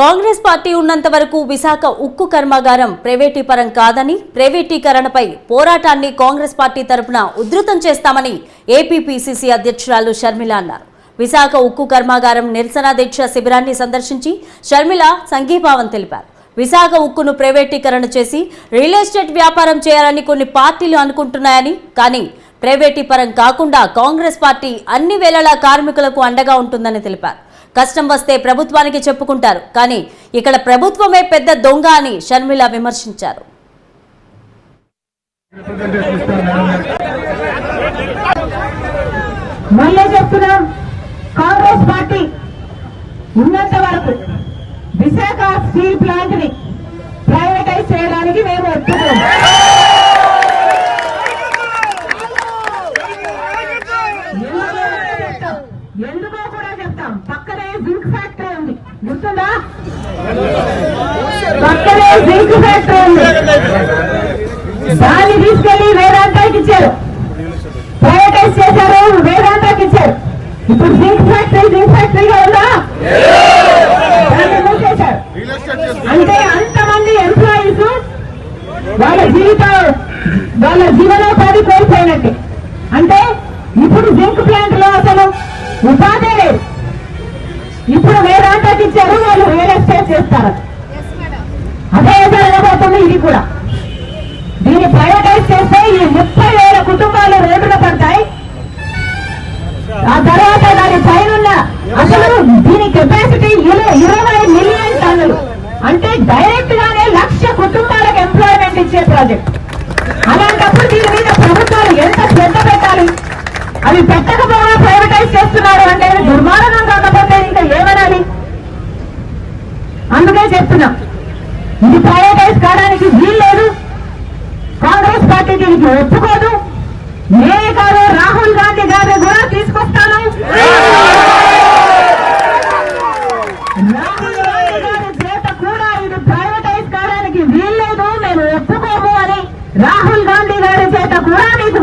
Congress party ఉన్నంత వరకు విశాఖ ఉక్కు కర్మాగారం ప్రైవేటీపరం కాదని ప్రైవేటీకరణపై పోరాటాన్ని కాంగ్రెస్ పార్టీ తరపున ఉధృతం చేస్తామని ఏపీపీసీసీ అధ్యక్షురాలు షర్మిల అన్నారు. విశాఖ ఉక్కు కర్మాగారం నిరసన దీక్ష శిబిరాన్ని సందర్శించి షర్మిల సంఘీభావం తెలిపారు. విశాఖ ఉక్కును ప్రైవేటీకరణ చేసి రియల్ ఎస్టేట్ వ్యాపారం చేయాలని కొన్ని పార్టీలు అనుకుంటున్నాయని కానీ ప్రైవేటీపరం కాకుండా కాంగ్రెస్ పార్టీ అన్ని వేళలా కార్మికులకు అండగా ఉంటుందని తెలిపారు. కష్టం వస్తే ప్రభుత్వానికి చెప్పుకుంటారు. కానీ ఇక్కడ ప్రభుత్వమే పెద్ద దొంగ అని షర్మిల విమర్శించారు. మళ్ళీ చెప్తున్నాం కాంగ్రెస్ పార్టీ ఉన్నంత వరకు విశాఖ స్టీల్ ప్లాంట్ని ప్రైవేటైజ్ చేయడానికి మేము ఒప్పుకోం ఎందుకో కూడా చెప్తాం. పక్కనే జింక్ ఫ్యాక్టరీ ఉంది. గుర్తుందా? పక్కనే జింక్ ఫ్యాక్టరీ ఉంది. దాన్ని తీసుకెళ్ళి వేదాంతానికి ఇచ్చారు. ప్రైవేటైజ్ చేశారు వేదాంతాకి ఇచ్చారు. ఇప్పుడు జింక్ ఫ్యాక్టరీ జింక్ ఫ్యాక్టరీగా ఉందా? అంటే అంతమంది ఎంప్లాయీస్ వాళ్ళ జీవితం వాళ్ళ జీవనోపాధి కోల్పోయినట్టే. అంటే ఇప్పుడు జింక్ ప్లాంట్ ఉపాధి. లేదు ఇప్పుడు వేదాంతాకి ఇచ్చారు వాళ్ళు రియల్ ఎస్టేట్ చేస్తారు. అదే జరగబోతుంది ఇది కూడా. దీన్ని ప్రైవేటైజ్ చేస్తే ఈ ముప్పై వేల కుటుంబాలు రోడ్డున పడతాయి. ఆ తర్వాత దాని పైన అసలు దీని కెపాసిటీ ఇరవై మిలియన్ టన్నులు. అంటే డైరెక్ట్ గానే లక్ష కుటుంబాలకు ఎంప్లాయ్మెంట్ ఇచ్చే ప్రాజెక్ట్ అలాంటప్పుడు దీని మీద ప్రభుత్వాలు ఎంత శ్రద్ధ పెట్టాలి? అవి ప్రైవేటైజ్ చేస్తున్నారు అంటే దుర్మార్గం కాకపోతే ఇంకా ఏమనాలి? అందుకే చెప్తున్నాం. ఇది ప్రైవేటైజ్ కావడానికి వీల్లేదు కాంగ్రెస్ పార్టీ దీనికి ఒప్పుకోదు. నేనే కాదు రాహుల్ గాంధీ గారిని కూడా తీసుకొస్తాను. రాహుల్ గాంధీ గారి చేత కూడా ఇది ప్రైవేటైజ్ కావడానికి వీల్లేదు మేము ఒప్పుకోము అని రాహుల్ గాంధీ గారి చేత కూడా మీకు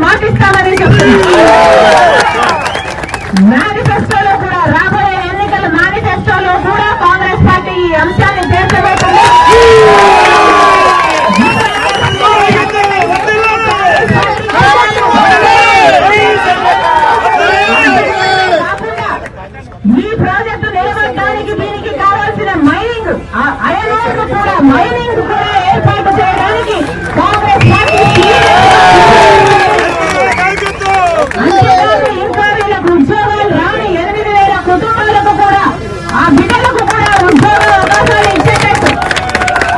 啊。